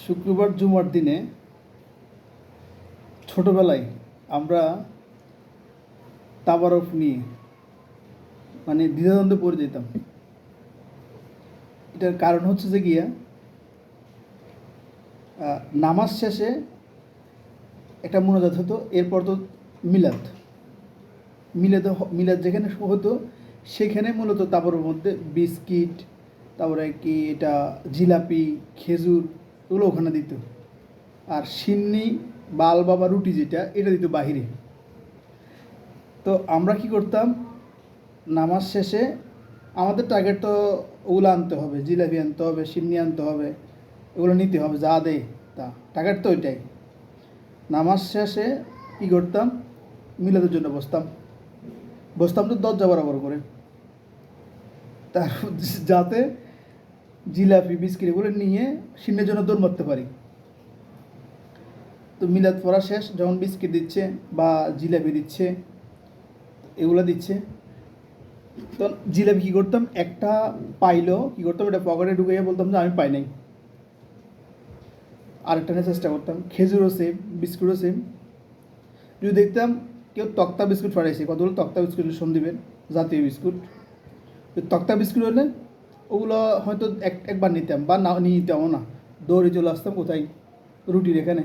শুক্রবার জুমার দিনে ছোটবেলায় আমরা তাবারক নিয়ে মানে দ্বিধাদ্বন্দ্বে পড়ে যেতাম। এটার কারণ হচ্ছে যে গিয়া নামাজ শেষে একটা মোনাজাত হতো, এরপর তো মিলাদ। মিলাদ মিলাদ যেখানে হতো, সেখানে মূলত তারপরের মধ্যে বিস্কিট, তারপরে কি এটা জিলাপি, খেজুর এগুলো ওখানে দিত। আর সিন্নি বাল বাবা রুটি যেটা, এটা দিত বাহিরে। তো আমরা কি করতাম, নামাজ শেষে আমাদের টার্গেট তো ওগুলো আনতে হবে, জিলাপি আনতে হবে, সিন্নি আনতে হবে, এগুলো নিতে হবে, যা দেয় তা। টার্গেট তো ওইটাই। নামাজ শেষে কী করতাম, মিলাদের জন্য বসতাম। বসতাম তো দরজা বরাবর করে। তার যাতে জিলাপি, বিস্কিট, এগুলো নিয়ে সিন্নের জন্য দৌড় মারতে পারি। তো মিলাদ পড়া শেষ, যখন বিস্কিট দিচ্ছে বা জিলাপি দিচ্ছে, এগুলো দিচ্ছে। তো জিলাপি কী করতাম? একটা পাইলো, কী করতাম? এটা পকেটে ঢুকাইয়া বলতাম যে, আমি পাই নাই। আরেকটা নিয়ে চেষ্টা করতাম। খেজুরও সেম বিস্কুটও সেম যদি দেখতাম কেউ তক্তা বিস্কুট ফাটাইছে, কতগুলো তক্তা বিস্কুট সন দিবেন? জাতীয় বিস্কুট। তক্তা বিস্কুট হলে ওগুলো হয়তো এক একবার নিতাম বা না নিতামও না। দৌড়ে চলে আসতাম কোথায়? রুটির এখানে।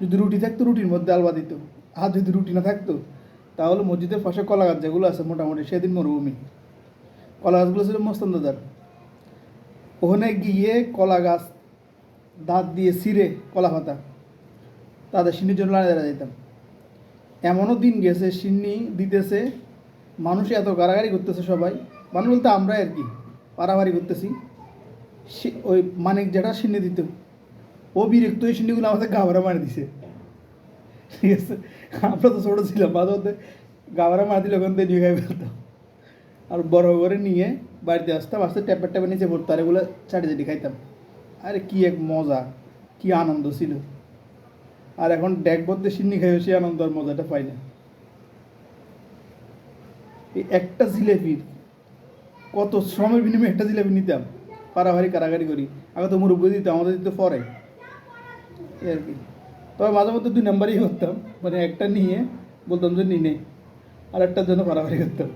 যদি রুটি থাকতো, রুটির মধ্যে আলবা দিত। আর যদি রুটি না থাকতো, তাহলে মসজিদের পাশে কলা গাছ যেগুলো আছে মোটামুটি, সেদিন মরুভূমি কলা গাছগুলো ছিল মস্তন দাদার। ওখানে গিয়ে কলা গাছ দাঁত দিয়ে ছিঁড়ে কলা পাতা। তাদের সিন্নির জন্য লাইনে দাঁড়া যেতাম এমনও দিন গেছে, সিন্নি দিতেছে, মানুষ এত গাড়াগাড়ি করতেছে সবাই। মানুষ বলতে আমরাই আর কি। পাড়াবাড়ি করতেছি। ওই মানিক যেটা, সিন্নি দিত। ও বিরক্ত ওই সিন্নিগুলো আমাদের গাবরা মারি দিছে। ঠিক আছে? আমরা তো ছোটো ছিলাম, মাঝে মধ্যে গাবরা মারি দিলে ওখান থেকে নিয়ে ফেলতাম। আর বড় করে নিয়ে বাড়িতে আসতাম, আসতে ট্যাপের ট্যাপের নিচে পড়তো আর এগুলো চাটি চাটি খাইতাম। আরে কী এক মজা, কি আনন্দ ছিল। আর এখন ড্যাক বলতে সিন্নি খাই সে আনন্দ আর মজাটা পাই না। এই একটা জিলেপির কত শ্রমের বিনিময়ে একটা জিলেপি নিতাম পাড়াভাড়ি কারাগারি করি। আগে তো মুরব্বী দিত, আমাদের দিতে পরে। আর কি। তবে মাঝে মধ্যে দুই নাম্বারই করতাম মানে একটা নিয়ে বলতাম যে নিনে আর একটার জন্য পাড়াভাড়ি করতাম।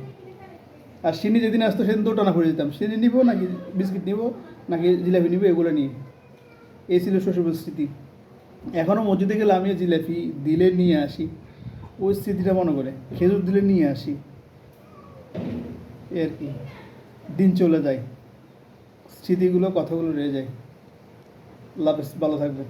আর সিনি যেদিন আসতো সেদিন দোটানা করে দিতাম সিনি নিব নাকি বিস্কিট নিব, নাকি জিলাপি নিব, এগুলো নিয়ে। এই ছিল শৈশবের স্মৃতি। এখনও মসজিদে গেলে আমি জিলাপি দিলে নিয়ে আসি। ওই স্মৃতিটা মনে করে, খেজুর দিলে নিয়ে আসি। আর কি। দিন চলে যায়। স্মৃতিগুলো কথাগুলো রয়ে যায়। লাভ ভালো থাকবে